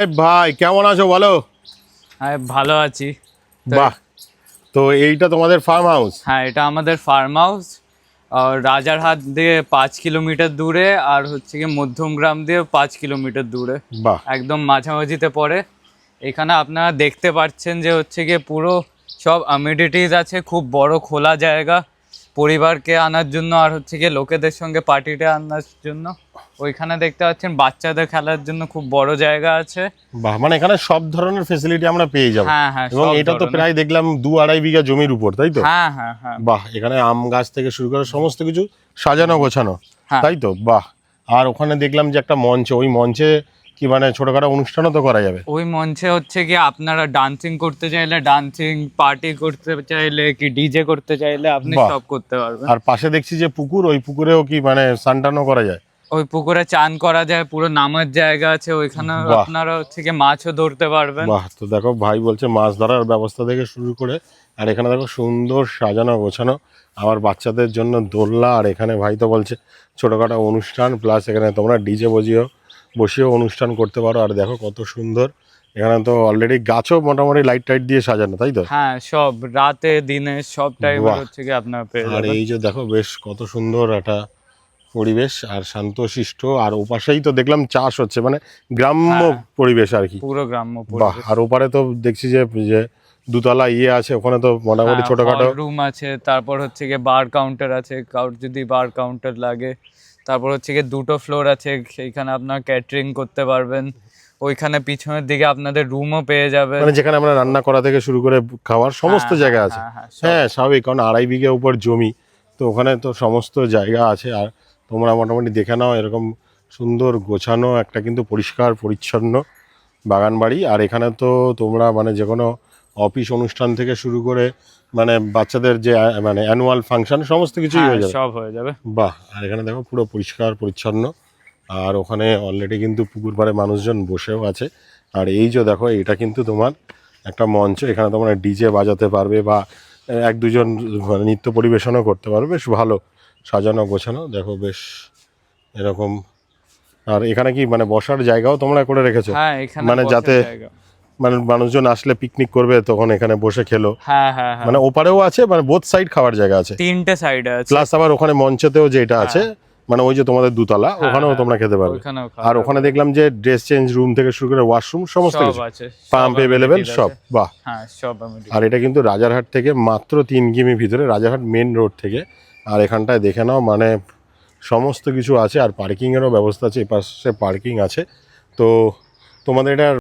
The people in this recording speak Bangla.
ভাই কেমন আছো বলো? হ্যাঁ ভালো আছি। বাহ। তো এইটা তোমাদের ফার্ম হাউস হ্যাঁ এটা আমাদের ফার্ম হাউস আর রাজারহাট দিয়ে পাঁচ কিলোমিটার দূরে আর হচ্ছে কি মধ্যমগ্রাম দিয়ে পাঁচ কিলোমিটার দূরে। বাহ। একদম মাঝামাঝিতে পড়ে। এখানে আপনারা দেখতে পাচ্ছেন যে হচ্ছে গিয়ে পুরো সব অ্যামিডিটিস আছে খুব বড় খোলা জায়গা। পরিবারকে আনার জন্য আর হচ্ছে গিয়ে লোকেদের সঙ্গে পার্টিতে আনার জন্য। ওইখানে দেখতে পাচ্ছেন বাচ্চাদের খেলার জন্য খুব বড় জায়গা আছে। বাহ মানে এখানে সব ধরনের ফেসিলিটি আমরা পেয়ে যাব। হ্যাঁ হ্যাঁ এবং এটা তো প্রায় দেখলাম দু আড়াই বিঘা জমির উপর তাই তো? হ্যাঁ হ্যাঁ হ্যাঁ। বাহ এখানে আম গাছ থেকে শুরু করে সমস্ত কিছু সাজানো গোছানো হ্যাঁ। তাই তো? বাহ আর ওখানে দেখলাম যে একটা মঞ্চ ওই মঞ্চে কি মানে ছোটখাটো অনুষ্ঠানও তো করা যাবে। ওই মঞ্চে হচ্ছে কি আপনারা ডান্সিং করতে চাইলে ডান্সিং পার্টি করতে চাইলে কি ডিজে করতে চাইলে আপনি বাহ। সব করতে পারবেন। আর পাশে দেখছি যে পুকুর ওই পুকুরেও কি মানে সানটানও করা যায়? ওই পুকুরে চান করা যায় পুরো নামার জায়গা আছে ওইখানে বাহ। আপনারা হচ্ছে কি মাছও ধরতে পারবেন। বাহ তো দেখো ভাই বলছে মাছ ধরার ব্যবস্থা থেকে শুরু করে আর এখানে দেখো সুন্দর সাজানো গোছানো আবার বাচ্চাদের জন্য দোলনা আর এখানে ভাই তো বলছে ছোটোখাটো অনুষ্ঠান প্লাস এখানে তোমরা ডিজে বজিও। বসেও অনুষ্ঠান করতে পারো। আর দেখো কত সুন্দর। এখানে তো অলরেডি গাছও মোটামুটি লাইট টাইট দিয়ে সাজানো তাই তো? হ্যাঁ সব রাতে দিনে সব টাইমের বাহ। হচ্ছে কি আপনার আর এই যে দেখো বেশ কত সুন্দর একটা পরিবেশ আর শান্তশিষ্ট আর ওপাশেই তো দেখলাম চাষ হচ্ছে মানে গ্রাম্য হ্যাঁ। পরিবেশ আর কি। পুরো গ্রাম্য বাহ! আর ওপারে তো দেখছি যে যে দুতলা ইয়ে আছে ওখানে তো মোটামুটি ছোটখাটো রুম আছে তারপর হচ্ছে গিয়ে বার কাউন্টার আছে। কাউর যদি বার কাউন্টার লাগে তারপর হচ্ছে গিয়ে দুটো ফ্লোর আছে সেইখানে আপনার ক্যাটারিং করতে পারবেন। ওইখানে পিছনের দিকে আপনাদের রুমও পেয়ে যাবেন। মানে যেখানে আমরা রান্না করা থেকে শুরু করে খাওয়ার সমস্ত হ্যাঁ, জায়গা হ্যাঁ, আছে। হ্যাঁ, হ্যাঁ, হ্যাঁ স্বাভাবিক কারণ আড়াই বিঘা উপর জমি। তো ওখানে তো সমস্ত জায়গা আছে। আর তোমরা মোটামুটি দেখে নাও এরকম সুন্দর গোছানো একটা কিন্তু পরিষ্কার পরিচ্ছন্ন বাগান বাড়ি আর এখানে তো তোমরা মানে যে কোনো অফিস অনুষ্ঠান থেকে শুরু করে মানে বাচ্চাদের যে মানে অ্যানুয়াল ফাংশন সমস্ত কিছুই হ্যাঁ, হয়ে যাবে। সব হয়ে যাবে। বাহ আর এখানে দেখো পুরো পরিষ্কার পরিচ্ছন্ন। আর ওখানে অলরেডি কিন্তু পুকুর পাড়ে মানুষজন বসেও আছে। আর এই যে দেখো এটা কিন্তু তোমার একটা মঞ্চ এখানে তোমরা ডিজে বাজাতে পারবে বা এক দুজন মানে নৃত্য পরিবেশনও করতে পারবে বেশ ভালো সাজানো গোছানো। দেখো বেশ এরকম। আর এখানে কি মানে বসার জায়গাও তোমরা করে রেখেছো? হ্যাঁ মানে যাতে-। মানে মানুষজন আসলে পিকনিক করবে তখন এখানে বসে খেলো। হ্যাঁ হ্যাঁ হ্যাঁ। মানে ওপারেও আছে মানে বোথ সাইড খাওয়ার জায়গা আছে। তিনটে সাইডে আছে। প্লাস আবার ওখানে মঞ্চেতেও যেটা আছে মানে ওই যে তোমাদের দুতলা ওখানেও হ্যাঁ, তোমরা খেতে পারবে। আর ওখানে দেখলাম যে ড্রেস চেঞ্জ রুম থেকে শুরু করে ওয়াশরুম সমস্ত কিছু। পাম্প এভেলেবেল সব বাহ। হ্যাঁ। আর এটা কিন্তু রাজারহাট থেকে মাত্র তিন কিমি ভিতরে রাজারহাট মেন রোড থেকে। আর এখানটায় দেখে নাও মানে সমস্ত কিছু আছে আর পার্কিংয়েরও ব্যবস্থা আছে এপাশে পার্কিং আছে। তো তোমাদের এটা